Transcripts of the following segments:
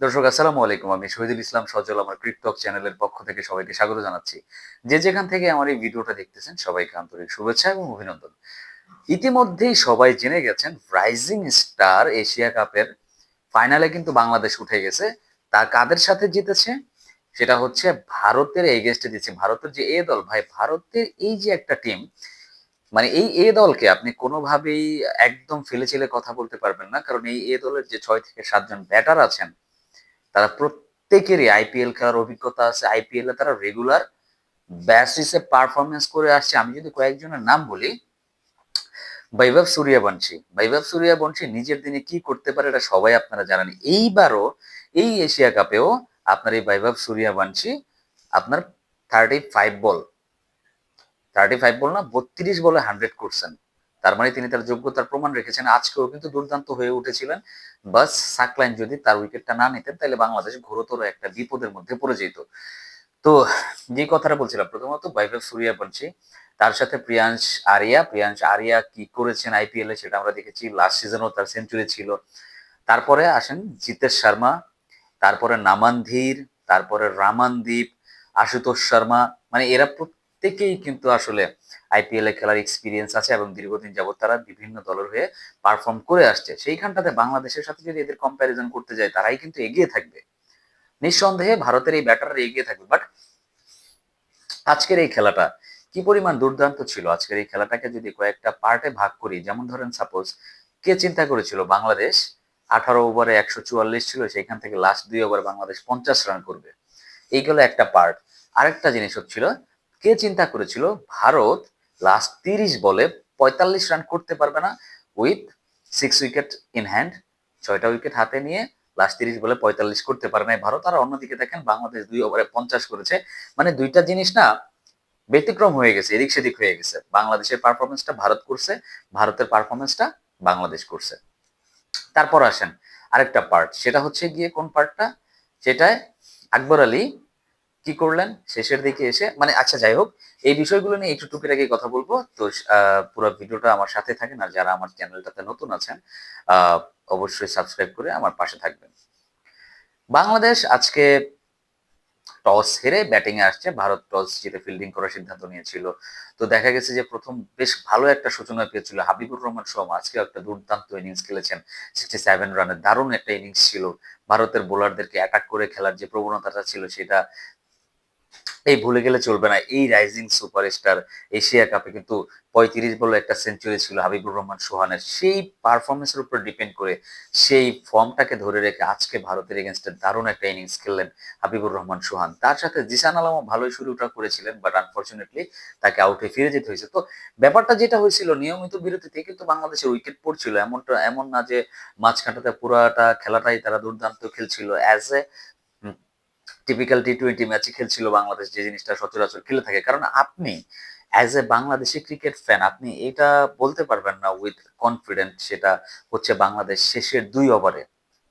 দর্শক, আসসালামু আলাইকুম। আমি শহীদুল ইসলাম সজল, আমার ক্রিকটক চ্যানেলের পক্ষ থেকে সবাইকে স্বাগত জানাচ্ছি। যে যেখান থেকে আমার এই ভিডিওটা দেখতেছেন, সবাইকে আন্তরিক শুভেচ্ছা এবং অভিনন্দন। ইতিমধ্যেই সবাই জেনে গেছেন রাইজিং স্টার এশিয়া কাপের ফাইনালে কিন্তু বাংলাদেশ উঠে গেছে। তা কাদের সাথে জিতেছে? সেটা হচ্ছে ভারতের এগেস্টে দিচ্ছে। ভারতের যে এ দল, ভাই, ভারতের এই যে একটা টিম মানে এই এ দলকে আপনি কোনোভাবেই একদম ফেলে চেলে কথা বলতে পারবেন না। কারণ এই এ দলের যে ছয় থেকে সাতজন ব্যাটার আছেন তারা প্রত্যেকেরই আইপিএল খেলার অভিজ্ঞতা আছে। আইপিএল এ তারা রেগুলার ব্যাসিসে পারফরমেন্স করে আসছে। আমি যদি কয়েকজনের নাম বলি, বৈভব সূর্যবংশী। বৈভব সূর্যবংশী নিজের দিনে কি করতে পারে এটা সবাই আপনারা জানেন। এইবারও এই এশিয়া কাপেও আপনার এই বৈভব সূর্যবংশী আপনার thirty five ball thirty five ball না, বত্রিশ বলে হান্ড্রেড করছেন। তার মানে তিনি তার যোগ্যতার প্রমাণ রেখেছেন। আজকেও কিন্তু দুর্দান্ত হয়ে উঠেছিলেন। বাস, সাকলাইন যদি তার উইকেটটা না নিতেন, তাহলে বাংলাদেশ ঘোরতর একটা বিপদের মধ্যে পড়ে যেত। তো, যে কথাটা বলছিলাম, প্রথমত বৈভব সূর্যবংশী, তার সাথে প্রিয়াংশ আরিয়া। প্রিয়াংশ আরিয়া কি করেছেন আইপিএল এ সেটা আমরা দেখেছি। লাস্ট সিজনও তার সেঞ্চুরি ছিল। তারপরে আসেন জিতেশ শর্মা, তারপরে নামানধীর, তারপরে রামানদীপ, আশুতোষ শর্মা। মানে এরা প্রত্যেকেই কিন্তু আসলে আইপিএল এ খেলার এক্সপিরিয়েন্স আছে এবং দীর্ঘদিন যাবত তারা বিভিন্ন দলের হয়ে পারফর্ম করে আসছে। সেইখানটাতে বাংলাদেশের সাথে যদি এদের কম্প্যারিজন করতে যায় তারাই কিন্তু এগিয়ে থাকবে। নিঃসন্দেহে ভারতের এই ব্যাটাররা এগিয়ে থাকবে। বাট আজকের এই খেলাটা কি পরিমাণ দুর্দান্ত ছিল? আজকের এই খেলাটাকে যদি কয়েকটা পার্টে ভাগ করি, যেমন ধরেন সাপোজ কে চিন্তা করেছিল? বাংলাদেশ আঠারো ওভারে একশো চুয়াল্লিশ ছিল সেখান থেকে লাস্ট দুই ওভার বাংলাদেশ পঞ্চাশ রান করবে। এইগুলো একটা পার্ট আরেকটা জিনিস হচ্ছিল কে চিন্তা করেছিল? ভারত লাস্ট তিরিশ বলে পঁয়তাল্লিশ রান করতে পারবে না with six wicket in hand ছয়টা উইকেট হাতে নিয়ে লাস্ট তিরিশ বলে পঁয়তাল্লিশ করতে পারে নাই ভারত। আর অন্যদিকে দেখেন, বাংলাদেশ দুই ওভারে পঞ্চাশ করেছে। মানে দুইটা জিনিস না ব্যতিক্রম হয়ে গেছে, এদিক সেদিক হয়ে গেছে। বাংলাদেশের পারফরমেন্সটা ভারত করছে, ভারতের পারফরমেন্সটা বাংলাদেশ করছে। তারপর আসেন আরেকটা পার্ট সেটা হচ্ছে গিয়ে কোন পার্টটা সেটায় আকবর আলী কি করলেন? শেষের দিকে এসে মানে আচ্ছা যাই হোক, এই বিষয়গুলো নিয়ে একটু টুকিটাকি কথা বলব। তো পুরো ভিডিওটা আমার সাথে থাকেন আর যারা আমার চ্যানেলটাতে নতুন আছেন অবশ্যই সাবস্ক্রাইব করে আমার পাশে থাকবেন। বাংলাদেশ আজকে টস হেরে ব্যাটিং এ আসছে। ভারত টস জিতে ফিল্ডিং করার সিদ্ধান্ত নিয়েছিল। তো দেখা গেছে যে প্রথম বেশ ভালো একটা সূচনা পেয়েছিল হাবিবুর রহমান সোম আজকে একটা দুর্দান্ত ইনিংস খেলেছেন। সিক্সটি সেভেন রানের দারুণ একটা ইনিংস ছিল। ভারতের বোলারদেরকে অ্যাটাক করে খেলার যে প্রবণতাটা ছিল, সেটা এই ভুলে গেলে চলবে না। এই রাইজিং সুপারস্টার এশিয়া কাপে কিন্তু পঁয়ত্রিশ বলে একটা সেঞ্চুরি ছিল হাবিবুর রহমান সোহানের। সেই পারফরমেন্সের উপর ডিপেন্ড করে সেই ফর্মটাকে ধরে রেখে আজকে ভারতের এগেনস্টে দারুণ একটা ইনিংস খেললেন হাবিবুর রহমান সোহান। তার সাথে জিসান আলমও ভালোই শুরুটা করেছিলেন বাট আনফর্চুনেটলি তাকে আউটে ফিরে যেতে হয়েছে। তো ব্যাপারটা যেটা হয়েছিল, নিয়মিত বিরতিতে কিন্তু বাংলাদেশের উইকেট পড়ছিল। এমনটা, এমন না যে মাঝখানটাতে পুরাটা খেলাটাই তারা দুর্দান্ত খেলছিল। As a typical T twenty ম্যাচে খেলছিল বাংলাদেশ, যে জিনিসটা সচরাচর খেলে থাকে। কারণ আপনি as a Bangladeshi cricket fan আপনি এটা বলতে পারবেন না উইথ কনফিডেন্ট সেটা হচ্ছে বাংলাদেশ শেষের দুই ওভারে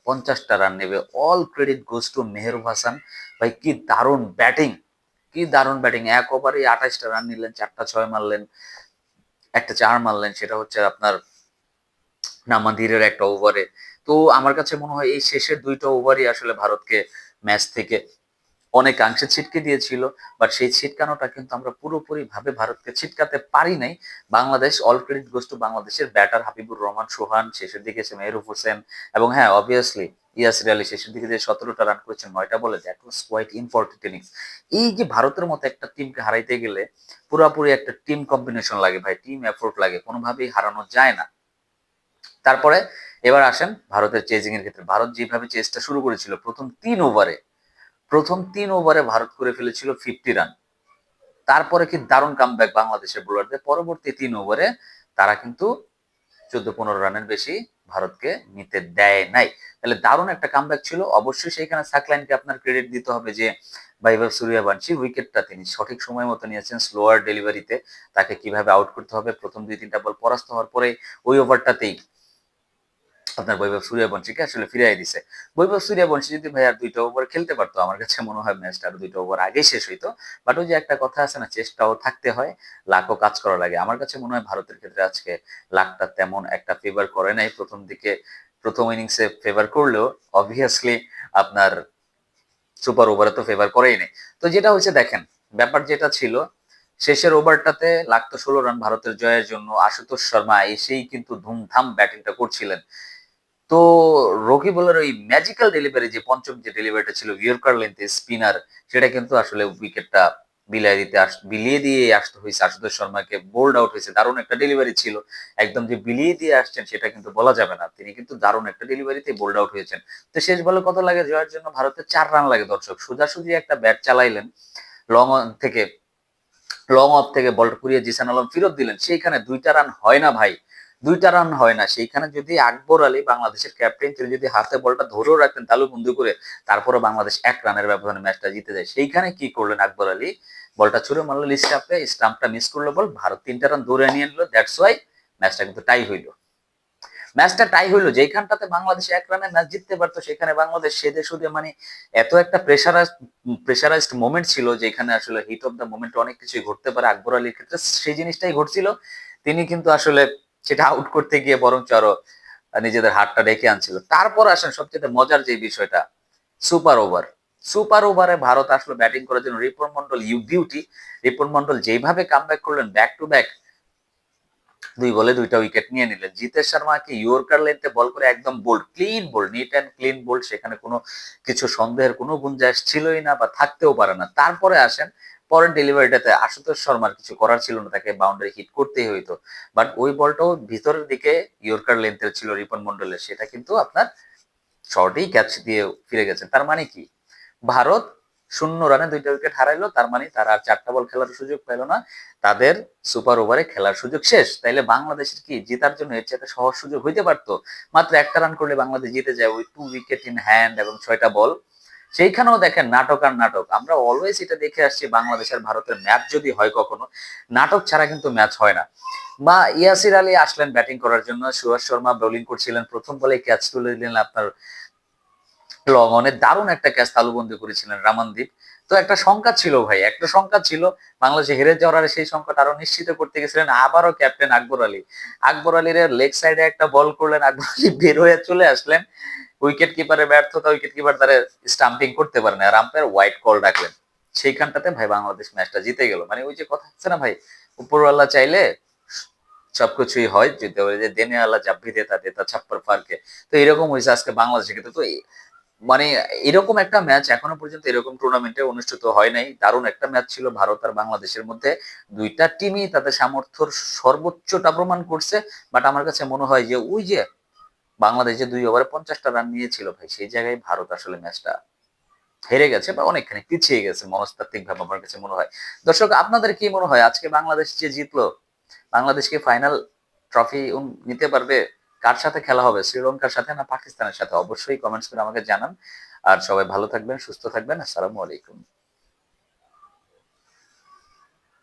পঞ্চাশটা রান নেবে। All credit goes to Mehrub Hasan. ভাই, কি দারুণ ব্যাটিং কি দারুণ ব্যাটিং এক ওভারে আঠাশটা রান নিলেন, চারটা ছয় মারলেন, একটা চার মারলেন, সেটা হচ্ছে আপনার নামাধিরের একটা ওভারে তো আমার কাছে মনে হয় এই শেষের দুইটা ওভারই আসলে ভারতকে ম্যাচ থেকে অনেকাংশে ছিটকে দিয়েছিল বাট সেই ছিটকানোটা কিন্তু আমরা পুরোপুরি ভাবে ভারতকে ছিটকাতে পারি নাই। বাংলাদেশ অল ক্রেডিট গোস বাংলাদেশের ব্যাটার হাবিবুর রহমান, সোহান, শেষের দিকে এসে মেহরুফ হোসেন এবং হ্যাঁ অবভিয়াসলি ইয়াসির আলী শেষের দিকে যে সতেরোটা রান করেছেন, নয়টা বলে that was quite important innings এই যে ভারতের মতো একটা টিমকে হারাইতে গেলে পুরাপুরি একটা টিম কম্বিনেশন লাগে ভাই টিম এফোর্ট লাগে, কোনোভাবেই হারানো যায় না। তারপরে এবার আসেন ভারতের চেজিং এর ক্ষেত্রে। ভারত যেভাবে চেসটা শুরু করেছিল, প্রথম তিন ওভারে প্রথম তিন ওভারে ভারত করে ফেলেছিল ফিফটি রান তারপরে কি দারুণ কামব্যাক বাংলাদেশের বোলারদের পরবর্তী তিন ওভারে তারা কিন্তু চোদ্দ পনেরো রানের বেশি ভারতকে নিতে দেয় নাই। তাহলে দারুণ একটা কামব্যাক ছিল। অবশ্যই সেইখানে সাকলাইনকে আপনার ক্রেডিট দিতে হবে যে বাইবাব সূর্যবংশী উইকেটটা তিনি সঠিক সময় মতো নিয়েছেন স্লোয়ার ডেলিভারিতে তাকে কীভাবে আউট করতে হবে? প্রথম দুই তিনটা বল পরাস্ত হওয়ার পরে ওই ওভারটাতেই আপনার বৈভব সূর্যবংশীকে আসলে ফিরিয়ে দিছে। বৈভব সূর্যবংশী যদি ভাই আর দুইটা ওভার খেলতে পারতো, আমার কাছে মনে হয় ম্যাচটা আর দুইটা ওভার আগেই শেষ হইতো। বাট ওই যে একটা কথা আছে না, চেষ্টাও থাকতে হয় লাখও কাজ করা লাগে। আমার কাছে মনে হয় ভারতের ক্ষেত্রে আজকে লাখটা তেমন একটা ফেভার করে নাই। প্রথম দিকে, প্রথম ইনিংসে ফেভার করলেও অবভিয়াসলি আপনার সুপার ওভারে তো ফেভার করেই নেই। তো যেটা হচ্ছে দেখেন, ব্যাপার যেটা ছিল, শেষের ওভারটাতে লাগতো ষোলো রান ভারতের জয়ের জন্য। আশুতোষ শর্মা এসেই কিন্তু ধুমধাম ব্যাটিংটা করছিলেন। তো রকি বলার ওই ম্যাজিক্যাল ডেলিভারি যে পঞ্চম যে ডেলিভারিটা ছিল ইয়র্কার লেন্থে স্পিনার সেটা কিন্তু আসলে উইকেটটা বিলিয়ে দিতে আস, বিলিয়ে দিয়ে আসতে হয়েছে। আশুতোষ শর্মাকে বোল্ড আউট হয়েছে। দারুণ একটা ডেলিভারি ছিল। একদম যে বিলিয়ে দিয়ে আসছেন সেটা কিন্তু বলা যাবে না। তিনি কিন্তু দারুণ একটা ডেলিভারিতে বোল্ড আউট হয়েছেন। তো শেষ বলে কত লাগে জয়ের জন্য? ভারতের চার রান লাগে দর্শক। সোজাসুজি একটা ব্যাট চালাইলেন। লং অন থেকে লং অফ থেকে বলটা কুড়িয়ে জিসান আলম ফেরত দিলেন। সেইখানে দুইটা রান হয় না ভাই। দুইটা রান হয় না। সেইখানে যদি আকবর আলী বাংলাদেশের ক্যাপ্টেন তিনি যদি হাতে বলটা ধরেও রাখতেন তালু বন্ধু করে তারপরে বাংলাদেশ এক রানের ব্যবধানে ম্যাচটা জিতে যায়। সেইখানে কি করলেন আকবর আলী? বলটা ছুড়ে মারলো স্টাম্পে স্টাম্পটা মিস করল বল ভারত তিনটা রান ধরে নিয়ে নিল দ্যাটস ওয়াই ম্যাচটা কিন্তু টাই হইল। ম্যাচটা টাই হইল যেখানটাতে বাংলাদেশ এক রানে ম্যাচ জিততে পারতো, সেখানে বাংলাদেশ সেদে সুদে মানে এত একটা প্রেশারাইজ প্রেশারাইজড মোমেন্ট ছিল, যেখানে আসলে হিট অফ দ্য মোমেন্ট অনেক কিছুই ঘটতে পারে। আকবর আলীর ক্ষেত্রে সেই জিনিসটাই ঘটছিল। তিনি কিন্তু আসলে সেটা আউট করতে গিয়ে বরঞ্চ আরও নিজেদের হাতটা ডেকে আনছিল। তারপর আসেন সবচেয়ে মজার যে বিষয়টা সুপার ওভার সুপার ওভারে ভারত আসলো ব্যাটিং করার জন্য। রিপন মন্ডল ইউ বিউটি রিপন মন্ডল যেভাবে কাম করলেন ব্যাক টু ব্যাক দুই বলে দুইটা উইকেট নিয়ে নিলেন। জিতেশ শর্মাকে ইয়র্কার লেন্থে বল করে একদম bowled clean bowled neat and clean bowled সেখানে কোনো কিছু সন্দেহের কোনো গুঞ্জাইশ ছিলই না বা থাকতেও পারে না। তারপরে আসেন পরের ডেলিভারিটাতে আশুতোষ শর্মার কিছু করার ছিল না, তাকে বাউন্ডারি হিট করতেই হইতো। বাট ওই বলটাও ভিতরের দিকে ইয়র্কার লেন্থের ছিল রিপন মন্ডলের সেটা কিন্তু আপনার শর্টেই ক্যাচ দিয়ে ফিরে গেছেন। তার মানে কি? ভারত শূন্য রানে দুইটা উইকেট হারাইলো, তার মানে তারা আর চারটা বল খেলার সুযোগ পেল না। তাদের সুপার ওভারে খেলার সুযোগ শেষ। তাইলে বাংলাদেশের কি জেতার জন্য এর চাইতে সহজ সুযোগ হইতে পারতো? মাত্র একটা রান করলে বাংলাদেশ জিতে যায় ওই টু উইকেট ইন হ্যান্ড এবং ছয়টা বল সেইখানেও দেখেন নাটক আর নাটক। আমরা অলওয়েজ এটা দেখে আসছি বাংলাদেশের ভারতের ম্যাচ যদি হয় কখনো, নাটক ছাড়া কিন্তু ম্যাচ হয় না। বা ইয়াসির আলী আসলেন ব্যাটিং করার জন্য, সুভাষ শর্মা বোলিং করছিলেন, প্রথম বলে ক্যাচ তুলে দিলেন আপনার লং অনে দারুণ একটা ক্যাচ তালুবন্দি করেছিলেন রামানদীপ। তো একটা সংখ্যা ছিল ভাই, একটা সংখ্যা ছিল, বাংলাদেশে হেরে যাওয়ার সেই সংখ্যাটা আরও নিশ্চিত করতে গেছিলেন আবারও ক্যাপ্টেন আকবর আলী। আকবর আলীর লেগ সাইডে একটা বল করলেন, আকবর আলী বের হয়ে চলে আসলেন। উইকেট কিপারের ব্যর্থতা উইকেট কিপার তারা স্টাম্পিং করতে পারেন আর আম্পায়ার হোয়াইট কল ডাকলেন সেইখানটাতে ভাই বাংলাদেশ ম্যাচটা জিতে গেল। মানে ওই যে কথা হচ্ছে না ভাই, উপরওয়ালা চাইলে সবকিছুই হয়, যদি যে দেনে আল্লাহ জাব্বি দেতা দেতা ছাপ্পর ফারকে। তো এরকম হয়েছে আজকে বাংলাদেশে কিন্তু তো মানে এরকম একটা ম্যাচ এখনও পর্যন্ত এরকম টুর্নামেন্টে অনুষ্ঠিত হয় নাই। দারুণ একটা ম্যাচ ছিল ভারত আর বাংলাদেশের মধ্যে। দুইটা টিমই তাদের সামর্থ্যর সর্বোচ্চটা প্রমাণ করছে। বাট আমার কাছে মনে হয় যে ওই যে বাংলাদেশ দুই ওভারে পঞ্চাশটা রান নিয়েছিল ভাই। সেই জায়গায় ভারত আসলে ম্যাচটা হেরে গেছে বা অনেকখানি পিছিয়ে গেছে মনস্তাত্ত্বিক ভাবে আমার কাছে মনে হয়। দর্শক, আপনাদের কি মনে হয়? আজকে বাংলাদেশ যে জিতলো বাংলাদেশকে ফাইনাল ট্রফি নিতে পারবে? কার সাথে খেলা হবে? শ্রীলঙ্কার সাথে না পাকিস্তানের সাথে? অবশ্যই কমেন্টস করে আমাকে জানান। আর সবাই ভালো থাকবেন, সুস্থ থাকবেন। আসসালামু আলাইকুম।